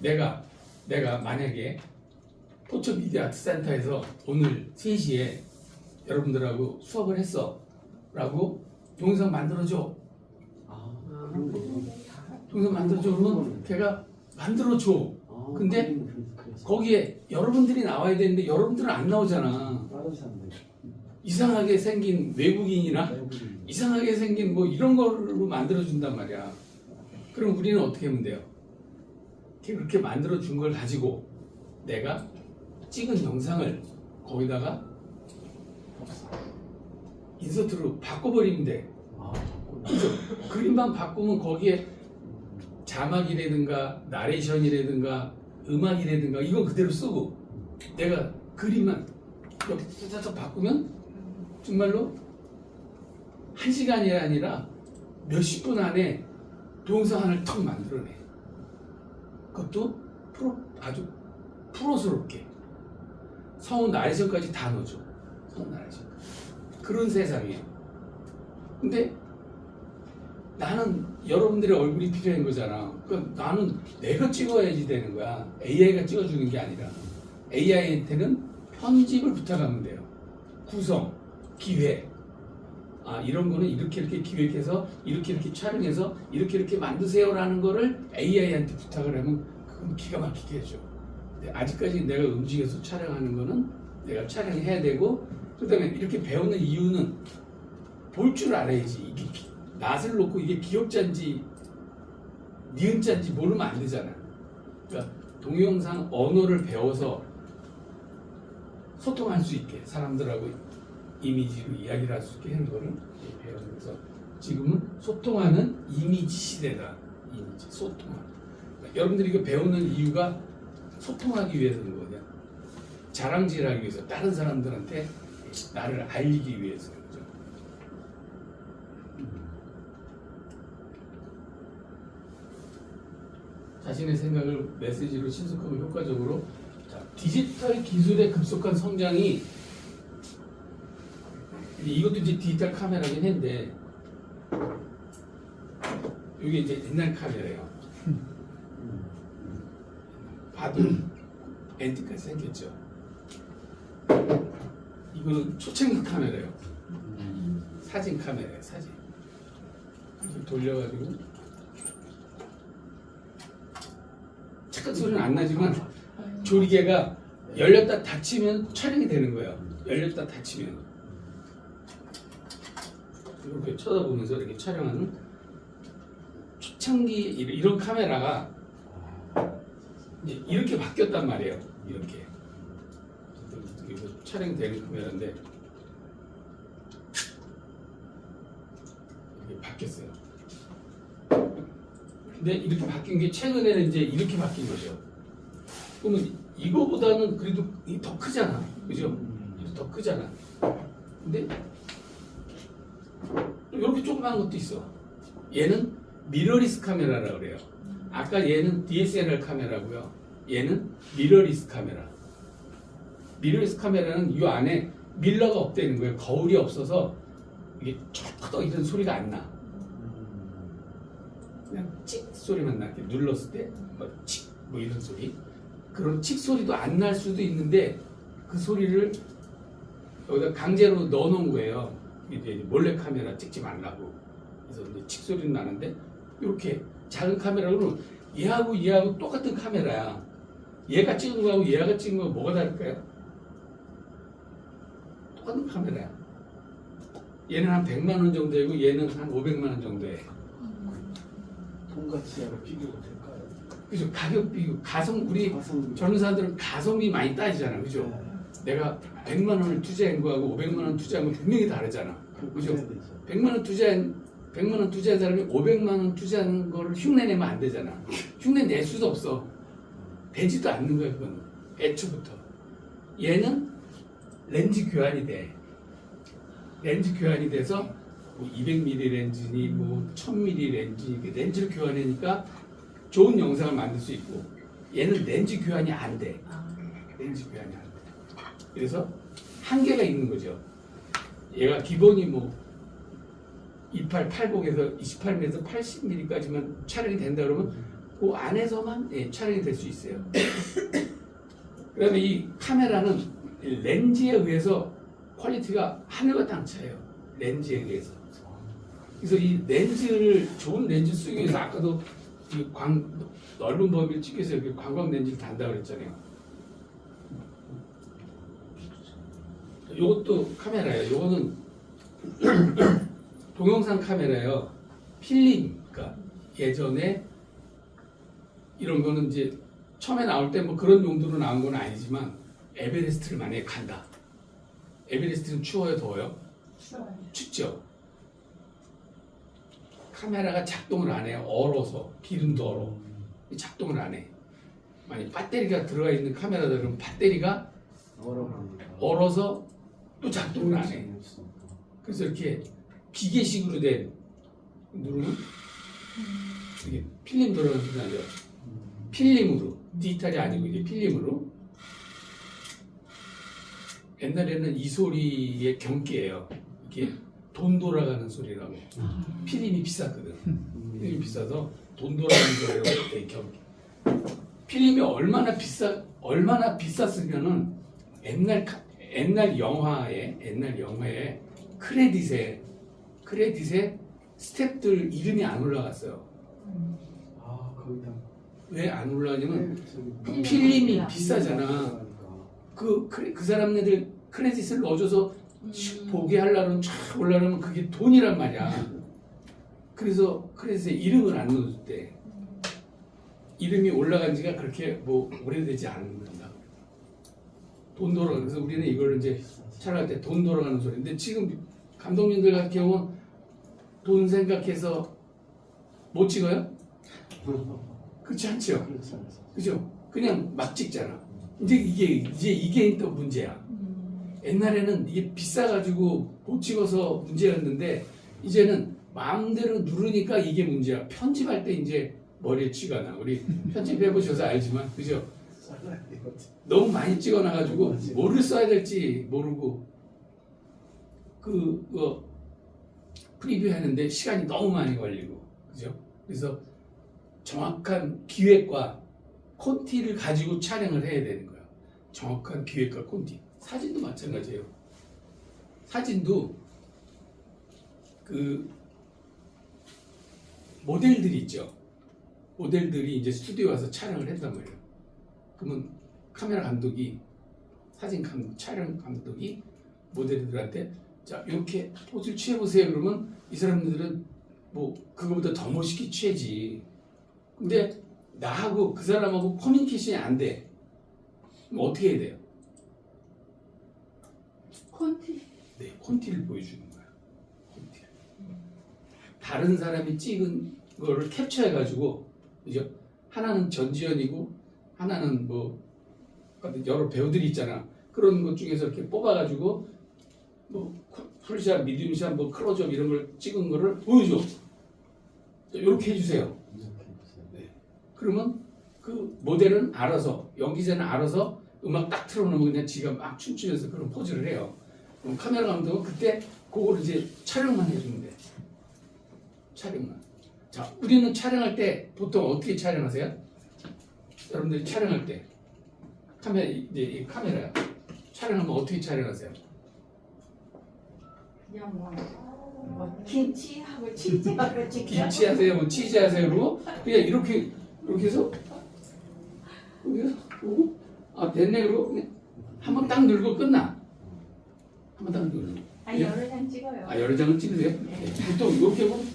내가 내가 만약에 포천 미디어 아트 센터에서 오늘 3시에 여러분들하고 수업을 했어. 라고 동영상 만들어줘. 아, 그런 거. 동영상 만들어줘. 그러면 걔가 만들어줘. 아, 근데 거 거기에 여러분들이 나와야 되는데 여러분들은 안 나오잖아. 이상하게 생긴 외국인이나 외국인 이상하게 생긴 뭐 이런 걸로 만들어준단 말이야. 그럼 우리는 어떻게 하면 돼요? 걔 그렇게 만들어 준 걸 가지고 내가 찍은 영상을 거기다가 인서트로 바꿔버리면 돼 아, 그죠? 그림만 바꾸면 거기에 자막이라든가 나레이션이라든가 음악이라든가 이건 그대로 쓰고 내가 그림만 이렇게 짜자자 바꾸면 정말로 한 시간이 아니라 몇십 분 안에 동영상 하나를 턱 만들어내. 그것도 프로 아주 프로스럽게 성우 나레이션까지 다 넣어줘. 성우 나레이션. 그런 세상이에요. 근데 나는 여러분들의 얼굴이 필요한 거잖아. 그러니까 나는 내가 찍어야지 되는 거야. AI가 찍어주는 게 아니라 AI한테는 편집을 부탁하면 돼요. 구성, 기획. 아 이런 거는 이렇게 이렇게 기획해서 이렇게 이렇게 촬영해서 이렇게 이렇게 만드세요라는 거를 AI한테 부탁을 하면 그건 기가 막히게 해줘. 근데 아직까지 내가 움직여서 촬영하는 거는 내가 촬영해야 되고 그다음에 이렇게 배우는 이유는 볼 줄 알아야지. 이게 기- 낯을 놓고 이게 기억자인지 니은자인지 모르면 안 되잖아. 그러니까 동영상 언어를 배워서 소통할 수 있게 사람들하고 이미지로 이야기를 할 수 있게 거를 배우면서 지금은 소통하는 이미지 시대다. 이미지 소통하는. 그러니까 여러분들이 이거 배우는 이유가 소통하기 위해서인 거냐. 자랑질하기 위해서 다른 사람들한테 나를 알리기 위해서 그죠. 자신의 생각을 메시지로 신속하고 효과적으로 자, 디지털 기술의 급속한 성장이 이것도 이제 디지털 카메라긴 한데 이게 이제 옛날 카메라예요. 봐도 앤티까지 생겼죠. 이거는 초창기 카메라예요. 사진 카메라예요. 사진. 돌려가지고 착각 소리는 안 나지만 조리개가 열렸다 닫히면 촬영이 되는 거예요. 열렸다 닫히면 이렇게 쳐다보면서 이렇게 촬영하는 초창기 이런 카메라가 이제 이렇게 바뀌었단 말이에요. 이렇게 촬영되는 카메라인데 이렇게 바뀌었어요. 근데 이렇게 바뀐 게 최근에는 이제 이렇게 바뀐 거죠. 그러면 이거보다는 그래도 이게 더 크잖아. 그죠? 이게 더 크잖아. 근데 또 이렇게 조그만 것도 있어. 얘는 미러리스 카메라라고 그래요. 아까 얘는 DSLR 카메라고요. 얘는 미러리스 카메라. 미러리스 카메라는 이 안에 밀러가 없다는 거예요. 거울이 없어서 이게 쫙 이런 소리가 안 나. 그냥 찍 소리만 나게 눌렀을 때뭐칙뭐 이런 소리 그런 칙 소리도 안 날 수도 있는데 그 소리를 여기다 강제로 넣어놓은 거예요 이제 몰래 카메라 찍지 말라고 그래서 이제 칙 소리는 나는데 이렇게 작은 카메라로 얘하고 얘하고 똑같은 카메라야. 얘가 찍은 거하고 얘가 찍은 거하고 뭐가 다를까요? 똑같은 카메라야. 얘는 한 100만 원 정도이고 얘는 한 500만 원 정도에 통가치하고 비교가 될까요? 그죠? 가격 비교 가성 우리 젊은 사람들은 가성비 많이 따지잖아. 그죠? 네. 내가 100만 원을 투자한 거하고 500만 원 투자한 거 분명히 다르잖아. 그죠? 해야 되죠. 100만 원 투자한 100만 원 투자한 사람이 500만 원 투자한 거를 흉내 내면 안 되잖아. 흉내 낼 수도 없어. 되지도 않는 거야 그건 애초부터. 얘는 렌즈 교환이 돼. 렌즈 교환이 돼서 뭐 200mm 렌즈니 뭐 1000mm 렌즈니 이렇게 렌즈를 교환하니까 좋은 영상을 만들 수 있고 얘는 렌즈 교환이 안 돼. 렌즈 교환이 안 돼. 그래서 한계가 있는 거죠. 얘가 기본이 뭐 28, 80에서 28mm에서 80mm까지만 촬영이 된다 그러면 그 안에서만 예, 촬영이 될 수 있어요. 그다음에 이 카메라는 이 렌즈에 의해서 퀄리티가 하늘과 땅 차이에요. 렌즈에 의해서. 그래서 이 렌즈를 좋은 렌즈 쓰기 위해서 아까도 이 광, 넓은 범위를 찍기 위해서 이렇게 광광 렌즈를 단다 그랬잖아요. 이것도 카메라예요. 이거는 동영상 카메라예요. 필름, 그러니까 예전에 이런 거는 이제 처음에 나올 때 뭐 그런 용도로 나온 건 아니지만 에베레스트를 만약에 간다. 에베레스트는 추워요, 더워요? 추워요. 춥죠. 카메라가 작동을 안 해요. 얼어서 기름도 얼어. 작동을 안 해. 만약 배터리가 들어가 있는 카메라들은 배터리가. 얼어서 또 작동을 안 해. 그래서 이렇게 기계식으로 된 누르면 이게 필름 들어가는 소리 나죠. 필름으로 디지털이 아니고 이게 필름으로 옛날에는 이 소리의 경계예요. 이게 돈 돌아가는 소리라고. 필름이 비쌌거든. 필름이 비싸서 돈 돌아가는 소리라고 되게 경계. 필름이 얼마나 비싸 얼마나 비쌌으면은 옛날 카- 옛날 영화에 옛날 영화에 크레딧에 크레딧에 스탭들 이름이 안 올라갔어요. 아 거기다. 왜 안 올라가냐면 저기 필름이 음. 비싸잖아. 그, 그, 그 사람네들 크레딧을 넣어줘서 슉 보게 하려면 쫙 올라가면 그게 돈이란 말이야. 그래서 크레딧에 이름을 안 넣어줬대. 이름이 올라간 지가 그렇게 뭐 오래되지 않는다. 돈 돌아가. 그래서 우리는 이걸 이제 촬영할 때 돈 돌아가는 소리인데 지금 감독님들 같은 경우는 돈 생각해서 못 찍어요? 그렇지 않죠? 그렇지 않습니다. 그죠? 그냥 막 찍잖아. 이제 이게 이제 이게 또 문제야. 옛날에는 이게 비싸가지고 못 찍어서 문제였는데 이제는 마음대로 누르니까 이게 문제야. 편집할 때 이제 머리에 쥐가 나. 우리 편집해 보셔서 알지만 그죠? 돼요. 너무 많이 찍어놔가지고. 뭐를 써야 될지 모르고 그 어, 프리뷰 하는데 시간이 너무 많이 걸리고 그죠? 그래서 정확한 기획과 콘티를 가지고 촬영을 해야 되는 거야. 정확한 기획과 콘티. 사진도 마찬가지예요. 사진도 그 모델들이 있죠. 모델들이 이제 스튜디오 와서 촬영을 한단 말이에요. 그러면 카메라 감독이 사진 감, 촬영 감독이 모델들한테 자 이렇게 포즈를 취해보세요 그러면 이 사람들은 뭐 그거보다 더 멋있게 취해지 근데 나하고 그 사람하고 커뮤니케이션이 안 돼. 그럼 어떻게 해야 돼요? 콘티. 네, 콘티를 보여주는 거야. 콘티. 다른 사람이 찍은 거를 캡처해가지고, 그죠? 하나는 전지현이고, 하나는 뭐, 여러 배우들이 있잖아. 그런 것 중에서 이렇게 뽑아가지고, 뭐, 쿨- 풀샷, 미디움샷, 뭐, 클로즈업 이런 걸 찍은 거를 보여줘. 이렇게 해주세요. 해주세요. 그러면 그 모델은 알아서 연기자는 알아서 음악 딱 틀어놓으면 그냥 지가 막 춤추면서 그런 포즈를 해요. 그럼 카메라 감독은 그때 그걸 이제 촬영만 해주면 돼. 촬영만. 자, 우리는 촬영할 때 보통 어떻게 촬영하세요? 여러분들이 촬영할 때 카메라 이제 이 카메라 촬영하면 어떻게 촬영하세요? 그냥 뭐, 뭐 김치하고 치즈하고 찍자. 김치 하세요, 뭐 치즈 하세요, 그러고 그냥 이렇게 이렇게 해서 여기서 아 됐네 그러고 한번 딱 눌고 끝나. 한번 딱 눌고. 아 여러 장 찍어요. 아 여러 장을 찍으세요? 네. 보통 이렇게 하면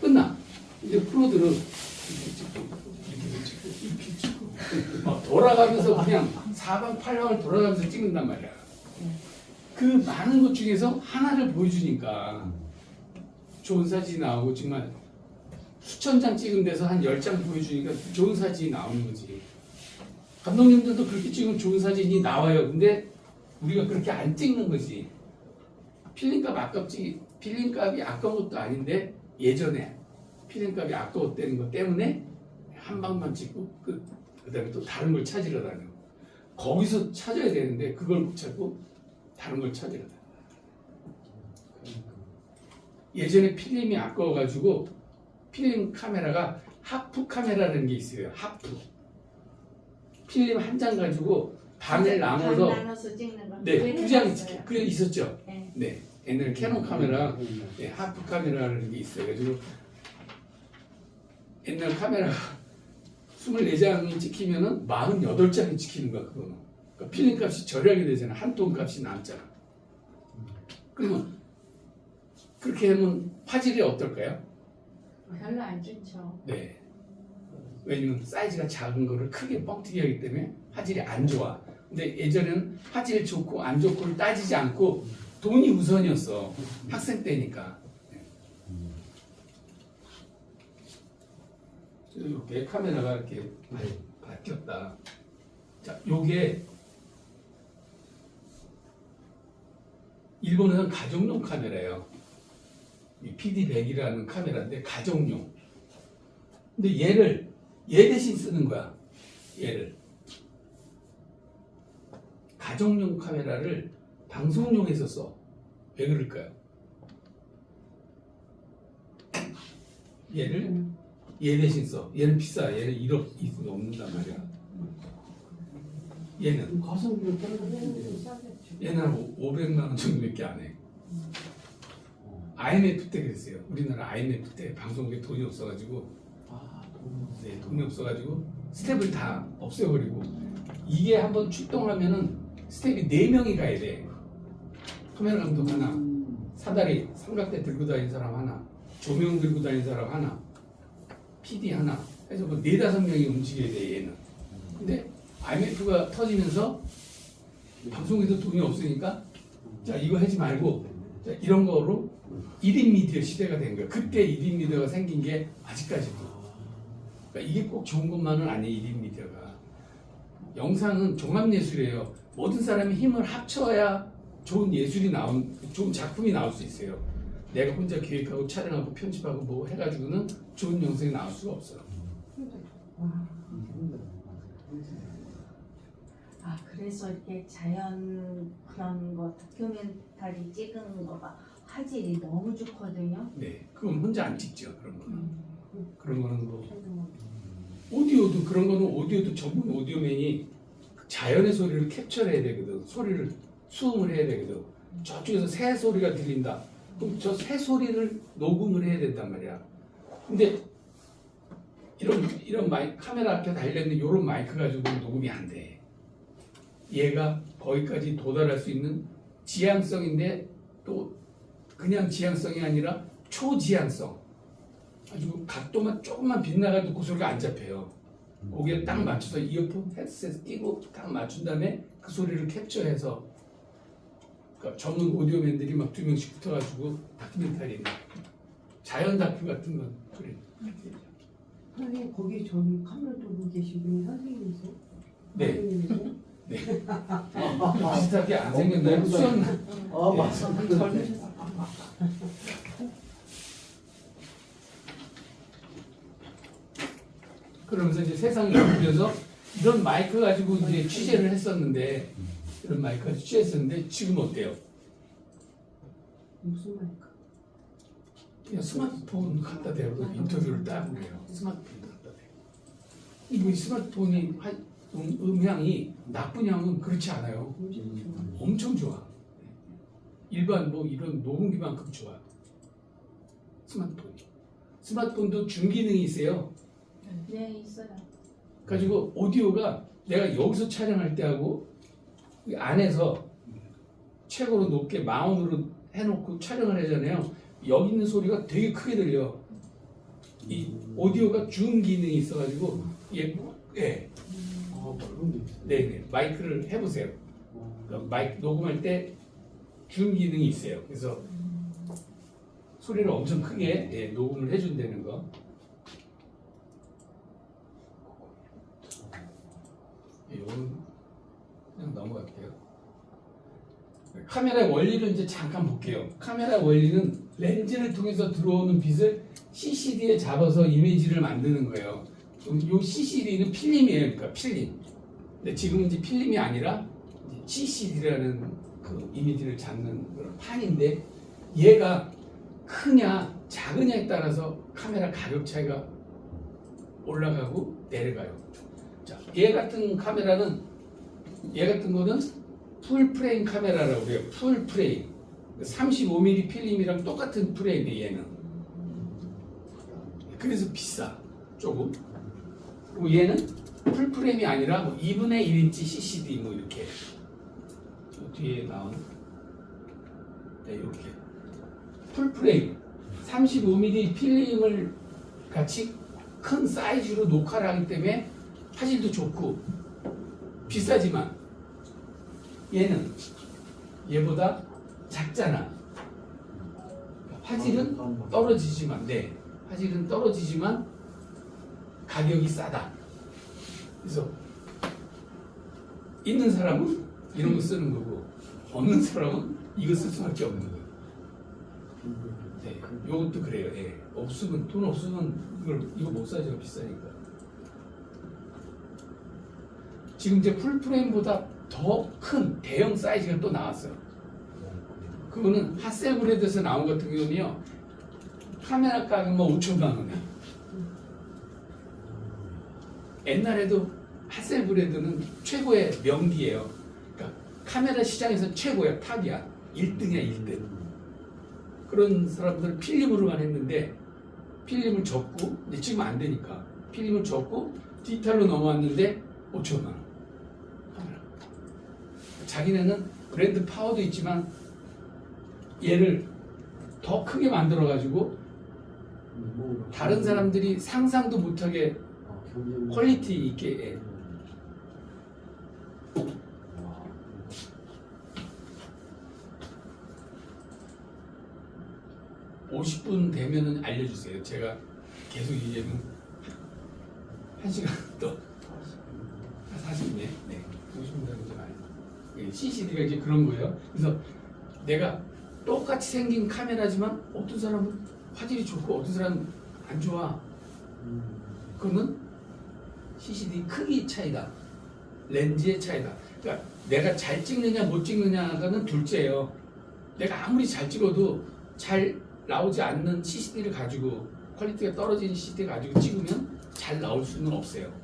끝나. 근데 프로들은 이렇게 찍고 이렇게 찍고 이렇게 찍고 막 돌아가면서 그냥 사방팔방을 돌아가면서 찍는단 말이야. 그 많은 것 중에서 하나를 보여주니까 좋은 사진이 나오고 정말 수천 장 찍은 데서 한 열 장 보여주니까 좋은 사진이 나오는 거지. 감독님들도 그렇게 찍으면 좋은 사진이 나와요. 근데 우리가 그렇게 안 찍는 거지. 필름값 아깝지. 필름값이 아까운 것도 아닌데 예전에 필름값이 아까웠다는 것 때문에 한 방만 찍고 끝. 그다음에 또 다른 걸 찾으러 다녀. 거기서 찾아야 되는데 그걸 못 찾고 다른 걸 찾으러 다녀. 예전에 필름이 아까워가지고 필름 카메라가 하프 카메라라는 게 있어요. 하프. 필름 한 장 가지고 반을 나눠서 반 나눠서 찍는 거. 네, 두 장이 해봤어요. 찍혀. 그게 있었죠. 네. 네. 옛날 캐논 카메라 네, 하프 카메라라는 게 있어요. 그래서 옛날 카메라가 24장이 찍히면은 48장이 찍히는 거야, 그거는. 그러니까 필름 값이 절약이 되잖아. 한톤 값이 남잖아. 그러면 그렇게 하면 화질이 어떨까요? 별로 안 좋죠. 네. 왜냐면 사이즈가 작은 거를 크게 뻥튀기 하기 때문에 화질이 안 좋아. 근데 예전에는 화질이 좋고 안 좋고를 따지지 않고 돈이 우선이었어. 학생 때니까. 이렇게 카메라가 이렇게 바- 바뀌었다. 자, 요게 일본에서는 가정용 카메라예요. 이 PD100이라는 카메라인데 가정용. 근데 얘를 얘 대신 쓰는 거야. 얘를 가정용 카메라를 방송용에서 써. 왜 그럴까요? 얘를 얘 대신 써. 얘는 비싸. 얘는 1억 이상 넘는단 말이야. 얘는 가성비가. 얘는 한 500만 원 정도밖에 안 해. IMF 때 그랬어요. 우리나라 IMF 때 방송국에 돈이 없어가지고 아, 돈. 네, 돈이 없어가지고 스텝을 다 없애버리고 이게 한번 출동하면은 스텝이 4명이 가야 돼 카메라 감독 하나 사다리 삼각대 들고 다니는 사람 하나 조명 들고 다니는 사람 하나 PD 하나. 해서 뭐 네다섯 명이 움직여야 돼 얘는. 근데 IMF가 터지면서 방송에도 돈이 없으니까 자 이거 하지 말고 자, 이런 거로 1인 미디어 시대가 된 거야. 그때 1인 미디어가 생긴 게 아직까지도. 그러니까 이게 꼭 좋은 것만은 아니에요 1인 미디어가. 영상은 종합예술이에요. 모든 사람이 힘을 합쳐야 좋은 예술이 나온 좋은 작품이 나올 수 있어요 내가 혼자 기획하고 촬영하고 편집하고 뭐 해가지고는 좋은 영상이 나올 수가 없어요. 아 그래서 이렇게 자연 그런 거 다큐멘터리 찍은 거가 화질이 너무 좋거든요. 네 그건 혼자 안 찍죠 그런 거는. 음. 그런 거는 뭐. 오디오도 그런 거는 오디오도 전문 오디오맨이 자연의 소리를 캡처해야 되거든. 소리를 수음을 해야 되거든. 저쪽에서 새 소리가 들린다 그럼 저 새 소리를 녹음을 해야 된단 말이야. 근데 이런 이런 마이 카메라 앞에 달려있는 이런 마이크 가지고 녹음이 안 돼. 얘가 거기까지 도달할 수 있는 지향성인데 또 그냥 지향성이 아니라 초지향성. 아주 각도만 조금만 빗나가도 그 소리가 안 잡혀요. 거기에 딱 맞춰서 이어폰 헤드셋 끼고 딱 맞춘 다음에 그 소리를 캡처해서 그러니까 전문 오디오맨들이 막 두 명씩 붙어가지고 다큐멘터리 자연 다큐 같은 건 그래. 선생님 거기 저기 카메라 들고 계신 분이 선생님이세요? 네. 선생님이세요? 비슷하게 안 생겼나요? 수영 아, 맞아. 젊으셨어. 그러면서 이제 세상이 바뀌면서 이런 마이크 가지고 이제 취재를 했었는데 이런 마이크 가지고 취재했었는데 지금 어때요? 무슨 마이크? 그냥 스마트폰 갖다 대고 인터뷰를 딱 해요. 스마트폰 갖다 대. 이거 이 스마트폰이 한 음, 음향이 나쁜 향은 그렇지 않아요. 엄청 좋아. 엄청 좋아. 일반 뭐 이런 녹음기만큼 좋아. 스마트폰이. 스마트폰도 중기능이 있어요. 네 있어요. 가지고 오디오가 내가 여기서 촬영할 때 하고 이 안에서 최고로 높게 마운으로 해놓고 촬영을 하잖아요. 여기 있는 소리가 되게 크게 들려. 이 오디오가 줌 기능이 있어가지고 예, 예, 아. 네, 네, 마이크를 해보세요. 마이크 녹음할 때 줌 기능이 있어요. 그래서 소리를 엄청 크게 예, 녹음을 해준다는 거. 예, 이거는 그냥 넘어갈게요. 카메라 원리를 이제 잠깐 볼게요. 카메라 원리는 렌즈를 통해서 들어오는 빛을 CCD에 잡아서 이미지를 만드는 거예요. 이 CCD는 필름이에요. 그러니까 필름. 근데 지금은 이제 필름이 아니라 CCD라는 그 이미지를 잡는 그런 판인데 얘가 크냐 작으냐에 따라서 카메라 가격 차이가 올라가고 내려가요. 자, 얘 같은 카메라는 얘 같은 거는 풀 프레임 카메라라고 그래요. 풀 프레임. 35mm 필름이랑 똑같은 프레임이에요, 얘는. 그래서 비싸. 조금. 그리고 얘는 풀 프레임이 아니라 뭐 2분의 1인치 CCD 뭐 이렇게. 저 뒤에 나오는. 네, 이렇게. 풀 프레임. 35mm 필름을 같이 큰 사이즈로 녹화를 하기 때문에 화질도 좋고 비싸지만 얘는 얘보다 작잖아. 화질은 떨어지지만 네 화질은 떨어지지만 가격이 싸다. 그래서 있는 사람은 이런 거 쓰는 거고 없는 사람은 이거 쓸 수밖에 없는 거예요. 네, 요것도 그래요. 예. 없으면 돈 없으면 이걸 이거 못 사죠 비싸니까. 지금 이제 풀프레임보다 더 큰 대형 사이즈가 또 나왔어요. 그거는 하셀브레드에서 나온 같은 경우는요. 카메라 가격 뭐 5천만 원에. 옛날에도 하셀브레드는 최고의 명기예요. 그러니까 카메라 시장에서 최고야 탑이야. 1등이야 1등. 그런 사람들은 필름으로만 했는데 필름을 접고 지금 안 되니까 필름을 접고 디지털로 넘어왔는데 5천만 원. 자기네는 브랜드 파워도 있지만 얘를 더 크게 만들어 가지고 다른 사람들이 상상도 못하게 퀄리티 있게 예. 50분 되면은 알려주세요. 제가 계속 이제는 한 시간 또 40분 네, 네. 50분 되면 좀 알려. CCD가 이제 그런 거예요. 그래서 내가 똑같이 생긴 카메라지만 어떤 사람은 화질이 좋고 어떤 사람은 안 좋아. 그거는 CCD 크기 차이다. 렌즈의 차이다. 그러니까 내가 잘 찍느냐 못 찍느냐가는 둘째예요. 내가 아무리 잘 찍어도 잘 나오지 않는 CCD를 가지고 퀄리티가 떨어지는 CCD 가지고 찍으면 잘 나올 수는 없어요.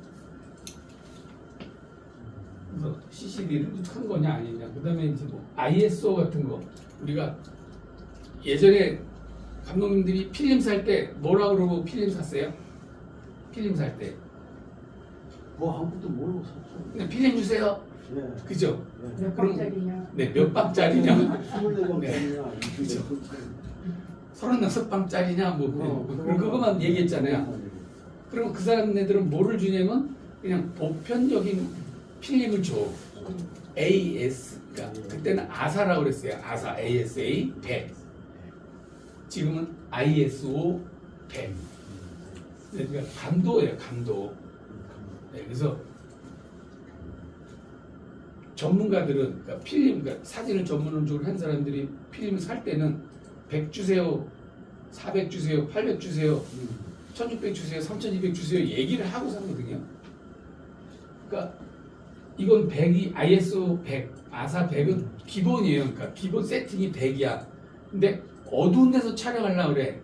그래서 CCD를 큰 거냐 아니냐. 그다음에 이제 뭐 ISO 같은 거 우리가 예전에 감독님들이 필름 살 때 뭐라 그러고 필름 샀어요? 필름 살 때. 뭐 아무것도 모르고 샀죠. 그냥 필름 주세요. 네. 그죠? 네. 몇 그럼- 방짜리냐? 네, 몇 방짜리냐? 24번짜리냐, 그죠. 26번짜리. 서른다섯 방짜리냐? 뭐, 어, 그, 그, 그거만 얘기했잖아요. 그럼 그 사람네들은 뭐를 주냐면 그냥 보편적인 필름을 줘. AS, 그러니까 그때는 아사라고 그랬어요. 아사, ASA 100. 지금은 ISO 100. 그러니까 감도예요, 감도. 네, 그래서 전문가들은 그러니까 필름, 그러니까 사진을 전문적으로 한 사람들이 필름을 살 때는 100 주세요, 400 주세요, 800 주세요, 1600 주세요, 3200 주세요 얘기를 하고 사거든요. 그러니까 이건 100이 ISO 100, 아사 100은 기본이에요. 그러니까 기본 세팅이 100이야. 근데 어두운 데서 촬영하려고 그래.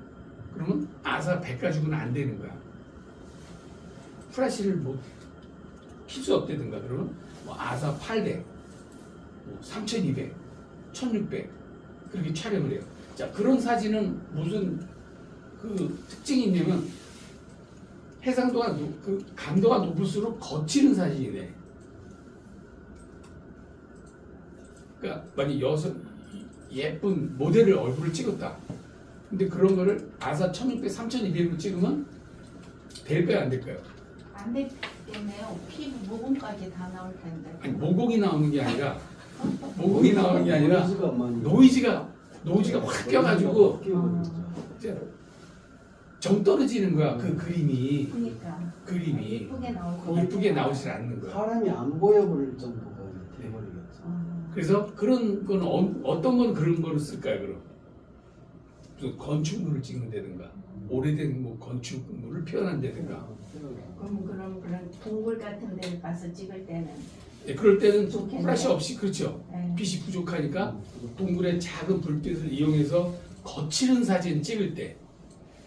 그러면 아사 100 가지고는 안 되는 거야. 프라시를 뭐 필수 없대든가 그러면 뭐 아사 800, 뭐 3200, 1600 그렇게 촬영을 해요. 자 그런 사진은 무슨 그 특징이 있냐면 해상도가 높, 그 감도가 높을수록 거치는 사진이 돼. 그러니까 만약 여성 예쁜 모델을 얼굴을 찍었다. 근데 그런 거를 아사 1600, 3200으로 찍으면 될까요 안 될까요? 안 되겠네요. 피부 모공까지 다 나올 텐데. 아니 모공이 나오는 게 아니라 모공이 나오는 게 아니라 노이즈가 많이. 노이즈가 노이즈가 확 껴가지고 끼어버리죠. 이제 정 떨어지는 거야 그 그림이 그러니까 그림이 예쁘게 나올 나오질 않는 거야. 사람이 안 보여 버릴 정도가 돼버리겠죠. 어. 그래서 그런 건 어, 떤건 그런 거를 쓸까요 그럼? 또 건축물을 찍는다든가 오래된 뭐 건축물을 표현한다든가 그럼 그럼 그런 동굴 같은 데 가서 찍을 때는 예, 그럴 때는 좋겠네요. 플래시 없이 그렇죠 예. 빛이 부족하니까 동굴의 작은 불빛을 이용해서 거치는 사진 찍을 때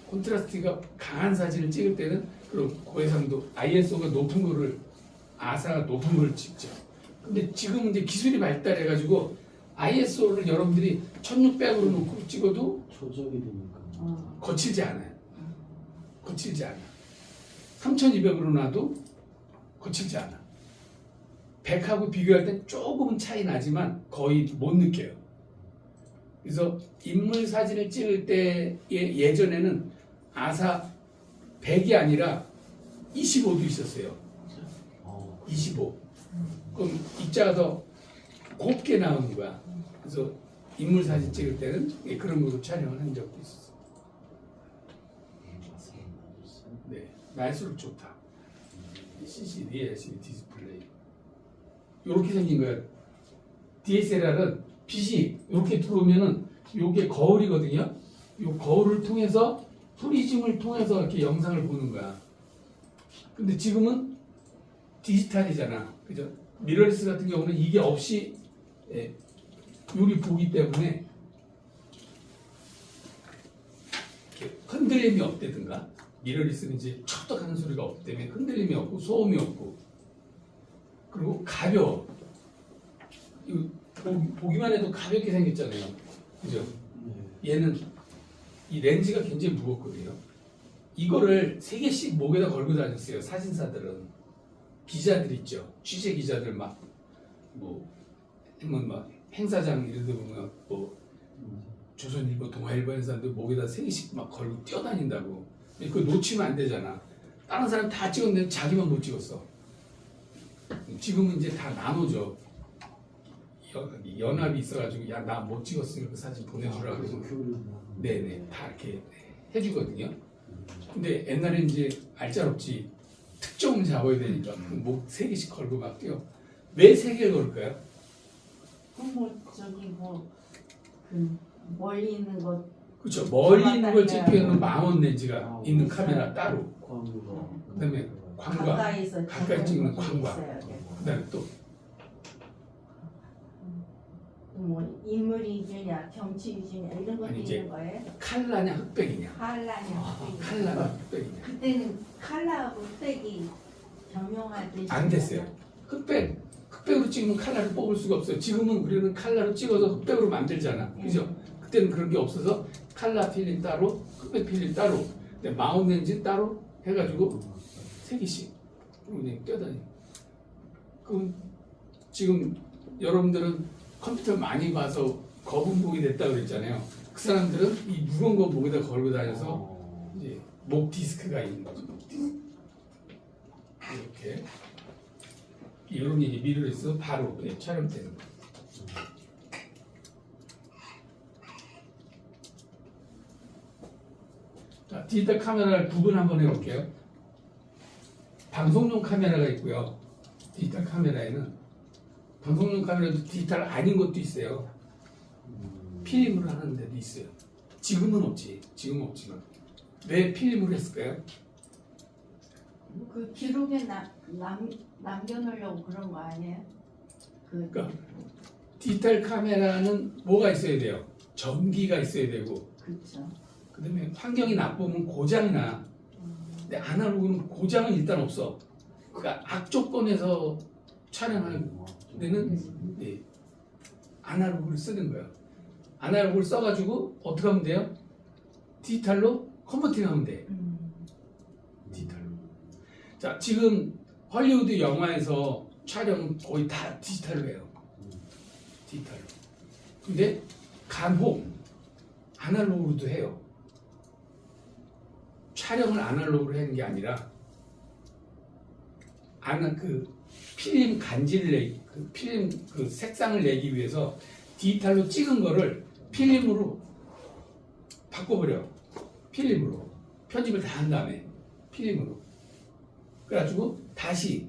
콘트라스트가 강한 사진을 찍을 때는 그리고 고해상도 ISO가 높은 거를 아사가 높은 걸 찍죠. 근데 지금 이제 기술이 발달해가지고 ISO를 여러분들이 1600으로 놓고 찍어도 조정이 되니까. 어. 거칠지 않아요. 거칠지 않아. 3200으로 놔도 거칠지 않아. 100하고 비교할 땐 조금은 차이 나지만 거의 못 느껴요. 그래서 인물 사진을 찍을 때 예- 예전에는 아사 100이 아니라 25도 있었어요. 어. 25. 그럼 입자가 더 곱게 나오는 거야. 그래서 인물 사진 찍을 때는 예, 그런 걸로 촬영을 한 적도 있었어. 네, 날수록 좋다. CCD, LCD 디스플레이. 이렇게 생긴 거예요. DSLR은 빛이 이렇게 들어오면은 이게 거울이거든요. 이 거울을 통해서 프리즘을 통해서 이렇게 영상을 보는 거야. 근데 지금은 디지털이잖아. 그죠? 미러리스 같은 경우는 이게 없이 예, 보기 때문에 흔들림이 없다든가 미러리스는 이제 척떡하는 소리가 없기 때문에 흔들림이 없고 소음이 없고 그리고 가벼워 보- 보기만 해도 가볍게 생겼잖아요 그죠? 네. 얘는 이 렌즈가 굉장히 무겁거든요 이거를 세 개씩 목에다 걸고 다녔어요 사진사들은 기자들 있죠 취재 기자들 막 뭐 뭐, 막 행사장 이런 데 보면 뭐 조선일보, 동아일보 사람들 목에다 세 개씩 막 걸고 뛰어다닌다고. 그거 놓치면 안 되잖아. 다른 사람 다 찍었는데 자기만 못 찍었어. 지금은 이제 다 나눠져. 연- 연합이 있어가지고 야 나 못 찍었으니까 그 사진 보내주라 그래서 그래서 교류를 네네 다 이렇게 해주거든요. 근데 옛날에 이제 알짜롭지 특종을 잡아야 되니까 목세 개씩 걸고 막 뛰어. 왜 세 개를 걸까요? 그럼 뭐 저기 뭐그 멀리 있는 거 그렇죠. 멀리 있는 걸. 찍기에는 망원 렌즈가 아, 있는 그렇죠. 카메라 따로. 그다음에 광과 가까이서 가까이 찍는 거 광과. 그다음에 또 뭐 인물이 주냐 경치 주냐 이런 것도 아니, 이제 있는 거예요? 칼라냐 흑백이냐. 칼라냐 흑백이냐. 칼라냐 흑백이냐. 그때는 칼라하고 흑백이 때안 됐어요. 흑백 흑백으로 찍으면 칼라를 뽑을 수가 없어요. 지금은 우리는 칼라로 찍어서 흑백으로 만들잖아. 그죠? 그때는 그런 게 없어서 칼라 필름 따로 흑백 필름 따로 근데 마운 렌즈 따로 해가지고 세 개씩 그냥 뛰어다니. 그럼 지금 여러분들은 컴퓨터 많이 봐서 거북목이 됐다 그랬잖아요. 그 사람들은 이 무거운 거 목에다 걸고 다녀서 어. 이제 목 디스크가 있는 거죠. 목 디스크. 이렇게 이런 이제 미러에서 바로 예, 촬영되는 거. 자, 디지털 카메라를 구분 한번 해볼게요. 방송용 카메라가 있고요. 디지털 카메라에는 방송용 카메라도 디지털 아닌 것도 있어요. 음. 필름으로 하는 데도 있어요. 지금은 없지. 지금은 없지만 왜 필름으로 했을까요? 그 기록에 나, 남, 남겨놓으려고 그런 거 아니에요? 그 그러니까 디지털 카메라는 뭐가 있어야 돼요? 전기가 있어야 되고 그렇죠. 그다음에 환경이 나쁘면 고장이 나. 근데 아날로그는 고장은 일단 없어. 그러니까 악조건에서 촬영하는 데는 네, 아날로그를 쓰는 거예요. 아날로그를 써가지고 어떻게 하면 돼요? 디지털로 컨버팅하면 돼. 음. 디지털로. 자 지금 헐리우드 영화에서 촬영 거의 다 디지털로 해요. 디지털로. 근데 간혹 아날로그로도 해요. 촬영을 아날로그로 하는 게 아니라 아나 그 필름 내, 그 필름 그 색상을 내기 위해서 디지털로 찍은 거를 필름으로 바꿔버려. 필름으로 편집을 다 한 다음에 필름으로. 그래가지고 다시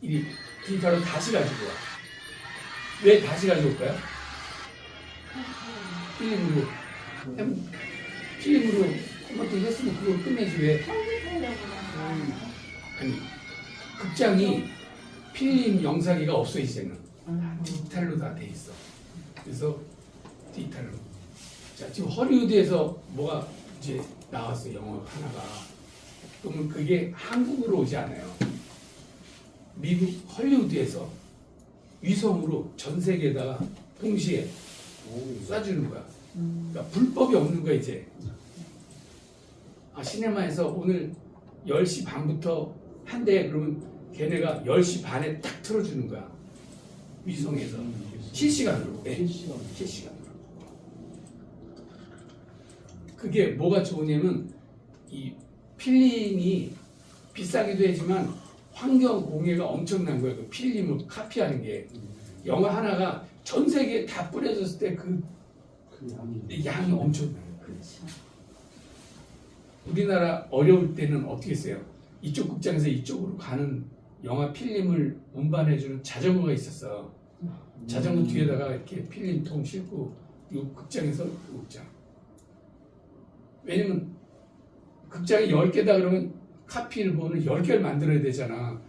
이 디지털로 다시 가지고 와. 왜 다시 가져올까요? 필름으로 햄- 필름으로 한번더 했으면 그걸 끝내지 왜? 아니 극장이 필름 영상기가 없어 이제는 음. 디지털로 다 돼 있어. 그래서 디지털로. 자 지금 허리우드에서 뭐가 이제 나왔어 영화 하나가. 그러면 그게 한국으로 오지 않아요. 미국 헐리우드에서 위성으로 전 세계에다가 동시에 오. 쏴주는 거야. 음. 그러니까 불법이 없는 거야 이제. 아 시네마에서 오늘 10시 반부터 한대 그러면 걔네가 10시 반에 딱 틀어주는 거야. 위성에서 실시간으로. 네. 실시간. 실시간으로. 그게 뭐가 좋으냐면 이 필름이 비싸기도 하지만 환경 공해가 엄청난 거예요. 그 필름을 카피하는 게 영화 하나가 전 세계에 다 뿌려졌을 때그 그 양이. 양이 엄청나요. 그렇죠. 우리나라 어려울 때는 어떻게 했어요? 이쪽 극장에서 이쪽으로 가는 영화 필름을 운반해주는 자전거가 있었어. 자전거 음. 뒤에다가 이렇게 필름통 싣고 이 극장에서 그 극장. 왜냐면 극장이 10개다 그러면 카피를 보면 10개를 만들어야 되잖아.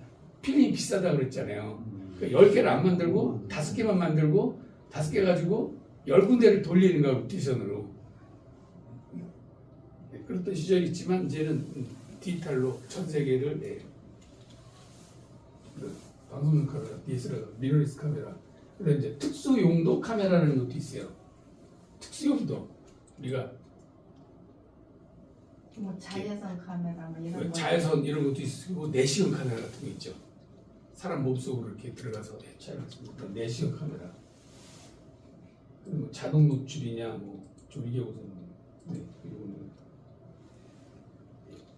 필름이 비싸다 그랬잖아요. 음. 그러니까 10개를 안 만들고 5개만 만들고 5개 가지고 10군데를 돌리는 거야, 오디션으로. 네, 그랬던 시절이 있지만 이제는 디지털로 전 세계를 네. 그 방송 카메라, DSLR, 미러리스 카메라. 그다음 이제 특수 용도 카메라라는 것도 있어요. 특수 용도 우리가 뭐 자외선 카메라 뭐 이런 그 거. 자외선 이런 것도 있고 내시경 카메라 같은 거 있죠. 사람 몸속으로 이렇게 들어가서 있는 그런 내시경 카메라. 뭐 자동 노출이냐, 뭐 조리개고선 네, 이거는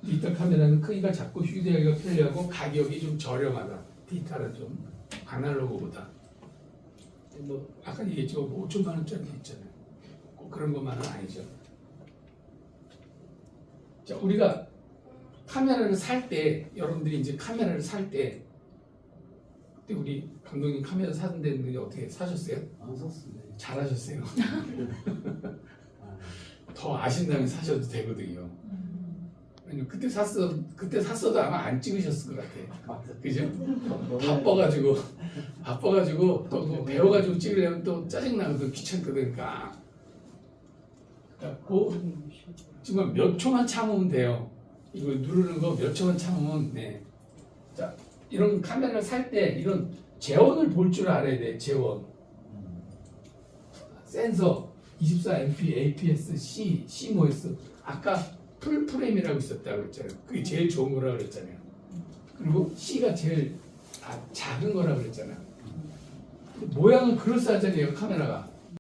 디지털 카메라는 크기가 작고 휴대하기가 편리하고 가격이 좀 저렴하다. 디지털은 좀 아날로그보다. 뭐 아까 얘기했죠, 뭐 5천만 원짜리 있잖아요. 꼭 그런 것만은 아니죠. 자, 우리가 카메라를 살 때 여러분들이 이제 카메라를 살 때 그때 우리 감독님 카메라 사는데 어떻게 사셨어요? 안 샀습니다. 잘하셨어요. 아, 더 아신다면 사셔도 되거든요. 음. 왜냐면 그때 샀어 그때 샀어도 아마 안 찍으셨을 것 같아. 그죠? 바빠가지고 바빠가지고 또뭐 배워가지고 찍으려면 또 짜증나거든 귀찮거든 그러니까. 그래갖고 정말 몇 초만 참으면 돼요. 이거 누르는 거 몇 초만 참으면 네. 자 이런 카메라를 살 때 이런 재원을 볼 줄 알아야 돼. 재원. 음. 센서 24MP, APS, C, CMOS 아까 풀 프레임이라고 있었다고 그랬잖아요. 그게 제일 좋은 거라고 그랬잖아요. 그리고 C가 제일 아, 작은 거라고 그랬잖아요. 모양은 그럴싸하잖아요 카메라가.